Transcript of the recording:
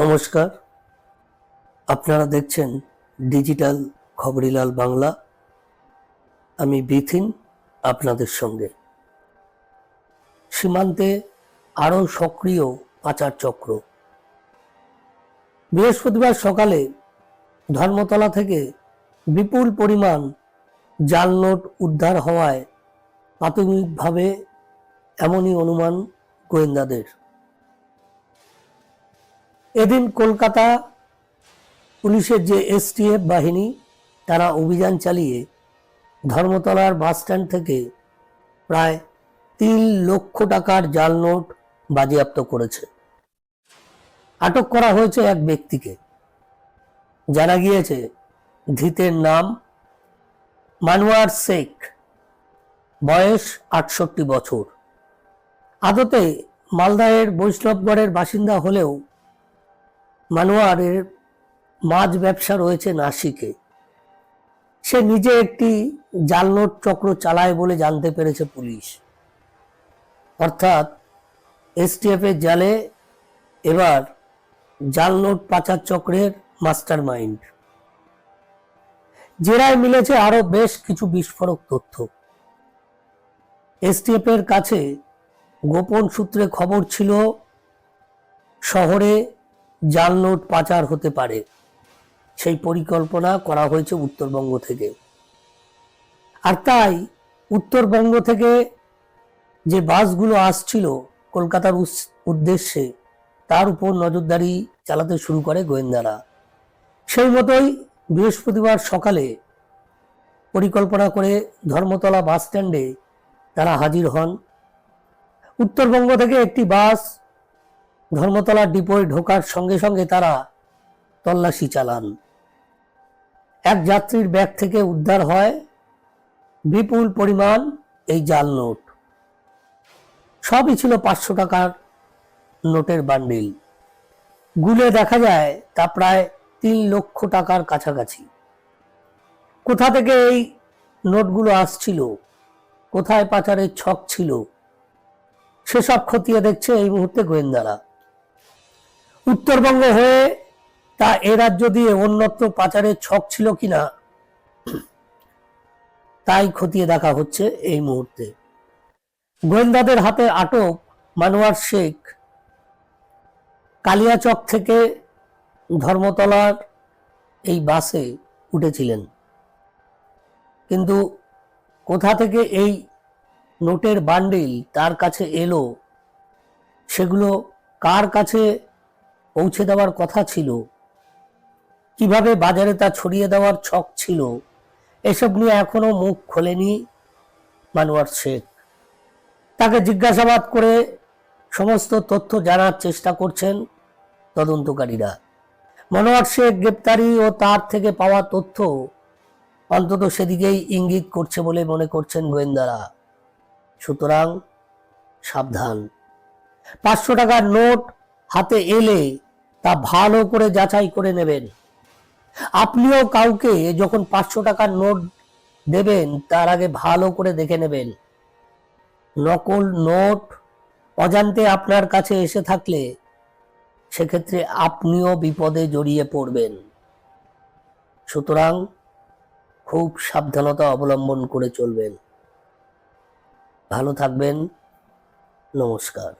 নমস্কার। আপনারা দেখছেন ডিজিটাল খবরিলাল বাংলা। আমি বিথিন আপনাদের সঙ্গে। সীমান্তে আরও সক্রিয় পাচার চক্র। বৃহস্পতিবার সকালে ধর্মতলা থেকে বিপুল পরিমাণ জাল নোট উদ্ধার হওয়ায় প্রাথমিকভাবে এমনই অনুমান গোয়েন্দাদের। এদিন কলকাতা পুলিশের যে এসটিএফ বাহিনী, তারা অভিযান চালিয়ে ধর্মতলার বাস স্ট্যান্ড থেকে প্রায় তিন লক্ষ টাকার জাল নোট বাজেয়াপ্ত করেছে। আটক করা হয়েছে এক ব্যক্তিকে। জানা গিয়েছে, ধৃতের নাম মানোয়ার শেখ। বয়স আটষট্টি বছর। আদতে মালদাহের বৈষ্ণবগড়ের বাসিন্দা হলেও মানোয়ারের মাছ ব্যবসা রয়েছে নাসিকে। সে নিজে একটি জালনোট চক্র চালায় বলে জানতে পেরেছে পুলিশ। অর্থাৎ এসটিএফ এর জালে এবার জালনোট পাচার চক্রের মাস্টার মাইন্ড জেরায় মিলেছে আরও বেশ কিছু বিস্ফোরক তথ্য। এসটিএফ এর কাছে গোপন সূত্রে খবর ছিল, শহরে জাল নোট পাচার হতে পারে। সেই পরিকল্পনা করা হয়েছে উত্তরবঙ্গ থেকে। আর তাই উত্তরবঙ্গ থেকে যে বাসগুলো আসছিল কলকাতার উদ্দেশ্যে, তার উপর নজরদারি চালাতে শুরু করে গোয়েন্দারা। সেই মতোই বৃহস্পতিবার সকালে পরিকল্পনা করে ধর্মতলা বাস স্ট্যান্ডে তারা হাজির হন। উত্তরবঙ্গ থেকে একটি বাস ধর্মতলা ডিপোয় ঢোকার সঙ্গে সঙ্গে তারা তল্লাশি চালান। এক যাত্রীর ব্যাগ থেকে উদ্ধার হয় বিপুল পরিমাণ এই জাল নোট। সবই ছিল পাঁচশো টাকার নোটের বান্ডিল। গুলে দেখা যায় তা প্রায় তিন লক্ষ টাকার কাছাকাছি। কোথা থেকে এই নোটগুলো আসছিল? কোথায় পাচারের ছক ছিল? সেসব খতিয়ে দেখছে এই মুহূর্তে গোয়েন্দারা। উত্তরবঙ্গ হয়ে তা এ রাজ্য দিয়ে অন্যত্র পাচারের ছক ছিল কিনা, তাই খতিয়ে দেখা হচ্ছে এই মুহূর্তে। গোয়েন্দাদের হাতে আটক মানোয়ার শেখ। কালিয়াচক থেকে ধর্মতলার এই বাসে উঠেছিলেন। কিন্তু কোথা থেকে এই নোটের বান্ডিল তার কাছে এলো, সেগুলো কার কাছে পৌঁছে দেওয়ার কথা ছিল। কীভাবে বাজারে তা ছড়িয়ে দেওয়ার ছক ছিল, এসব নিয়ে এখনও মুখ খোলেনি মানোয়ার শেখ। তাকে জিজ্ঞাসাবাদ করে সমস্ত তথ্য জানার চেষ্টা করছেন তদন্তকারীরা। মনোয়ার শেখ গ্রেপ্তারি ও তার থেকে পাওয়া তথ্য অন্তত সেদিকেই ইঙ্গিত করছে বলে মনে করছেন গোয়েন্দারা। সুতরাং সাবধান। পাঁচশো টাকার নোট হাতে এলে তা ভালো করে যাচাই করে নেবেন। আপনিও কাউকে যখন পাঁচশো টাকার নোট দেবেন, তার আগে ভালো করে দেখে নেবেন। নকল নোট অজান্তে আপনার কাছে এসে থাকলে সেক্ষেত্রে আপনিও বিপদে জড়িয়ে পড়বেন। সুতরাং খুব সাবধানতা অবলম্বন করে চলবেন। ভালো থাকবেন। নমস্কার।